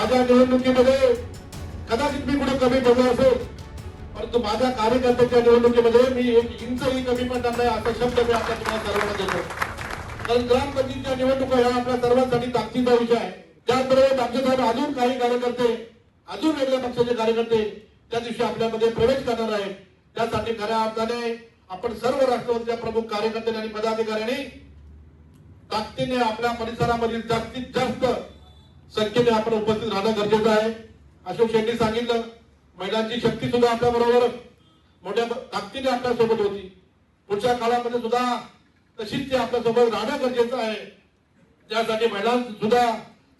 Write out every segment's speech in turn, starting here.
माझ्या निवडणुकीमध्ये कदाचित मी कुठे कमी पडलो असेल परंतु माझ्या कार्यकर्त्याच्या निवडणुकीमध्ये मी एक इंचही कमी पडणार नाही असा शब्द मी आता तुम्हाला सर्वांना देतो. कारण ग्रामपंचायतीच्या निवडणुका ह्या आपल्या सर्वांसाठी ताकदीचा विषय आहे. त्याचबरोबर आमचे साहेब अजून काही कार्यकर्ते अजून वेगळ्या पक्षाचे कार्यकर्ते त्या दिवशी आपल्यामध्ये प्रवेश करणार आहेत. त्यासाठी खऱ्या अर्थाने आपण सर्व राष्ट्रवादीच्या प्रमुख कार्यकर्त्यांनी आणि पदाधिकाऱ्यांनी ताकदीने आपल्या परिसरामधील जास्तीत जास्त संख्येने आपण उपस्थित राहणं गरजेचं आहे. अशोक शेट्टी सांगितलं महिलांची शक्ती सुद्धा आपल्या बरोबर. मोठ्या ताकदीने आपल्यासोबत होती. पुढच्या काळामध्ये सुद्धा तशीच ती आपल्यासोबत राहणं गरजेचं आहे. त्यासाठी महिला सुद्धा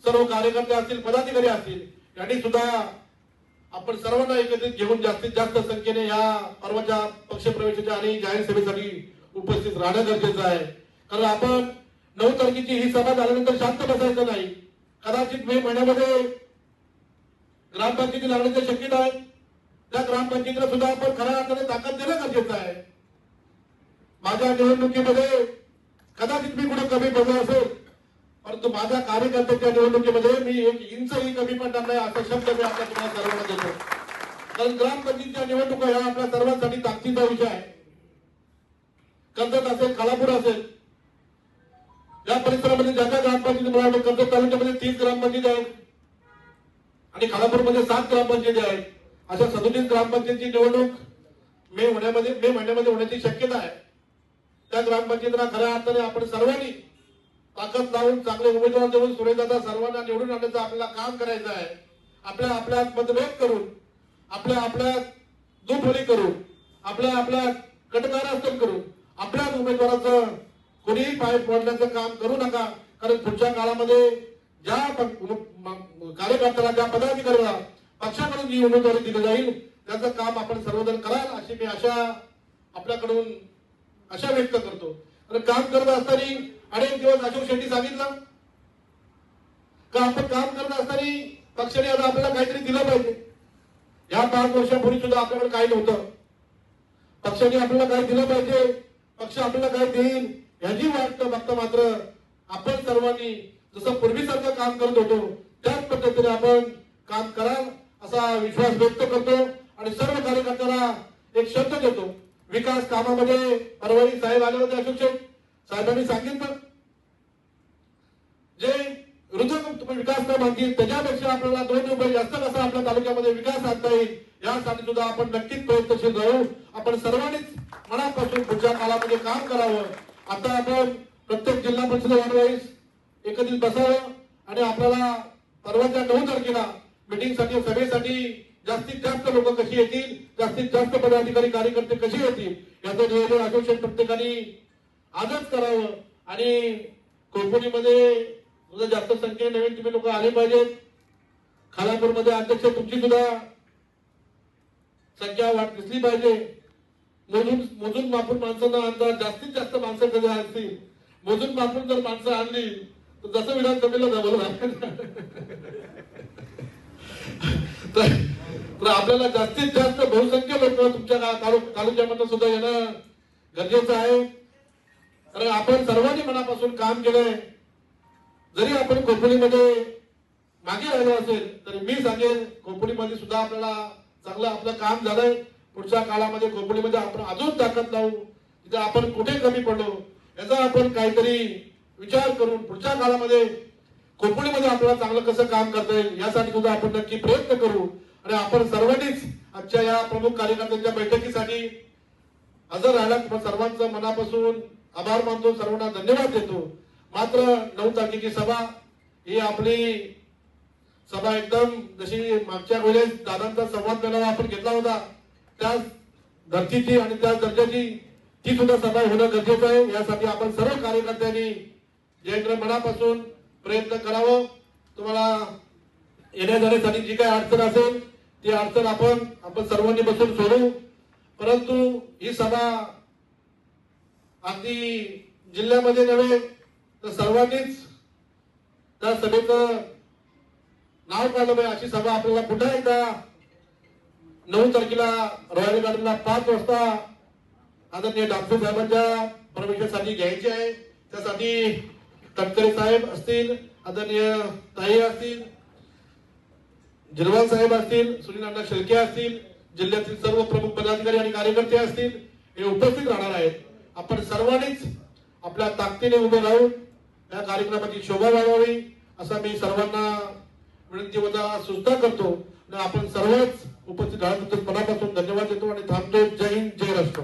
सर्व कार्यकर्ते असतील पदाधिकारी असतील यांनी सुद्धा आपण सर्वांना एकत्रित घेऊन जास्तीत जास्त संख्येने या पर्वाच्या पक्षप्रवेशाच्या आणि जाहीर सभेसाठी उपस्थित राहणं गरजेचं आहे. कारण आपण नऊ तारखेची ही सभा झाल्यानंतर शांत बसायचं नाही. कदाचित मे महिन्यामध्ये ग्रामपंचायती लागण्याची शक्यता आहे. त्या ग्रामपंचायतीला सुद्धा आपण खऱ्या अर्थाने ताकद देणं गरजेचं आहे. माझ्या निवडणुकीमध्ये कदाचित मी कुठे कमी पडलो असेल परंतु माझ्या कार्यकर्त्याच्या निवडणुकीमध्ये मी एक इंचही कमी पडणार नाही असा शब्द मी आता तुम्हाला सर्वांना देतो. कारण ग्रामपंचायतीच्या निवडणुका ह्या आपल्या सर्वांसाठी ताकदीचा विषय आहे. कर्जत असेल खालापूर असेल या परिसरामध्ये ज्या ज्या ग्रामपंचायती मला वाटतं कर्जत तालुक्यामध्ये तीस ग्रामपंचायती आहेत. आणि खालापूरमध्ये सात ग्रामपंचायती आहेत. अशा सदोतीस ग्रामपंचायतीची निवडणूक मे होण्यामध्ये मे महिन्यामध्ये होण्याची शक्यता आहे. त्या ग्रामपंचायतीला खऱ्या अर्थाने आपण सर्वांनी ताकद लावून चांगले उमेदवार देऊन सुरेदादा सर्वांना निवडून आणण्याचं आपल्याला काम करायचं आहे. आपल्या आपल्या मतभेद करून आपल्या आपल्या दुफळी करून आपल्या आपल्या कटकारास्तव करून आपल्याच उमेदवाराचं कोणीही पाय पडण्याचं काम करू नका. कारण पुढच्या काळामध्ये ज्या कार्यकर्त्याला ज्या पदाधिकाऱ्याला पक्षाकडून जी उमेदवारी दिली जाईल त्याचं काम आपण सर्वजण कराल अशी मी आशा आपल्याकडून अशा व्यक्त करतो. आणि काम करत असताना अनेक दिवस अशोक शेट्टी सांगितलं का आपण काम करत असताना पक्षाने आता आपल्याला काहीतरी दिलं पाहिजे. या पाच वर्षापूर्वी सुद्धा आपल्याकडे काही नव्हतं. पक्षाने आपल्याला काय दिलं पाहिजे. पक्ष आपल्याला काय देईल. ह्याची वाटतं बघता मात्र आपण सर्वांनी जसं पूर्वीसारखं काम करत होतो त्याच पद्धतीने आपण काम कराल असा विश्वास व्यक्त करतो आणि सर्व कार्यकर्त्याला एक शब्द देतो. विकास कामामध्ये परवारी साहेब आले होते अशोक साहेबांनी सांगितलं जे रुजक तुम्ही विकास काम मागतील त्याच्यापेक्षा आपल्याला दोन रुपये जास्त कसा आपल्या तालुक्यामध्ये विकास आणता येईल यासाठी सुद्धा आपण नक्कीच प्रयत्नशील राहू. आपण सर्वांनीच मनापासून पुढच्या काळामध्ये काम करावं आता आपण प्रत्येक जिल्हा परिषद वाईस एकत्रित बसावं आणि आपल्याला परवाच्या नऊ तारखेला मिटिंगसाठी सभेसाठी जास्तीत जास्त लोक कशी येतील जास्तीत जास्त पदाधिकारी कार्यकर्ते कसे येतील याचं नियोजन अशोक प्रत्येकाने आजच करावं. आणि कोकणीमध्ये सुद्धा जास्त संख्येने नवीन तुम्ही लोक आले पाहिजेत. खालापूरमध्ये अध्यक्ष तुमची सुद्धा संख्या वाट दिसली पाहिजे. मोजून मोजून मापून माणसांना आणता जास्तीत जास्त माणसं कधी असतील मोजून मापून जर माणसं आणली तर जसं विधानसभेला जमलं तर तर आपल्याला जास्तीत जास्त बहुसंख्य लोक तुमच्या तालुक्यामध्ये सुद्धा येणं गरजेचं आहे. कारण आपण सर्वांनी मनापासून काम केलंय. जरी आपण कोकणीमध्ये मागे राहिलो असेल तरी मी सांगेन कोकणीमध्ये सुद्धा आपल्याला चांगलं आपलं काम झालंय. पुढच्या काळामध्ये खोपोलीमध्ये आपण अजून ताकद लावू तिथे आपण कुठे कमी पडलो याचा आपण काहीतरी विचार करून पुढच्या काळामध्ये खोपोलीमध्ये आपल्याला चांगलं कसं काम करता येईल यासाठी सुद्धा आपण नक्की प्रयत्न करू. आणि आपण सर्वांनीच आजच्या या प्रमुख कार्यकर्त्यांच्या बैठकीसाठी हजर राहिला सर्वांचं मनापासून आभार मानतो सर्वांना धन्यवाद देतो. मात्र नऊ तारखेची सभा ही आपली सभा एकदम जशी मागच्या वेळेस दादांचा संवाद मेळावा आपण घेतला होता त्या धर्तीची आणि त्या दर्जाची ती सुद्धा सभा होणं गरजेचं आहे. यासाठी आपण सर्व कार्यकर्त्यांनी जयंत्र मनापासून प्रयत्न करावं. तुम्हाला येण्या जाण्यासाठी जी काही अडचण असेल ती अडचण आपण आपण सर्वांनी बसून सोडू. परंतु ही सभा अगदी जिल्ह्यामध्ये नव्हे तर सर्वांनीच त्या सभेचं नाव काढलं पाहिजे. अशी सभा आपल्याला पुन्हा एकदा नऊ तारखेला रॉयल गार्डनला पाच वाजता आदरणीय डॉक्टर साहेबांच्या प्रवेशासाठी घ्यायची आहे. त्यासाठी तटकरे साहेब असतील आदरणीय ताई असतील जिरवाल साहेब असतील सुनील अण्णा शेळके असतील जिल्ह्यातील सर्व प्रमुख पदाधिकारी आणि कार्यकर्ते असतील हे उपस्थित राहणार आहेत. आपण सर्वांनीच आपल्या ताकदीने उभे राहून या कार्यक्रमाची शोभा वाढवावी असा मी सर्वांना विनंती वजा सुद्धा करतो. आपण सर्वच उपस्थित राहत मनापासून धन्यवाद देतो आणि थांबतो. जय हिंद जय राष्ट्र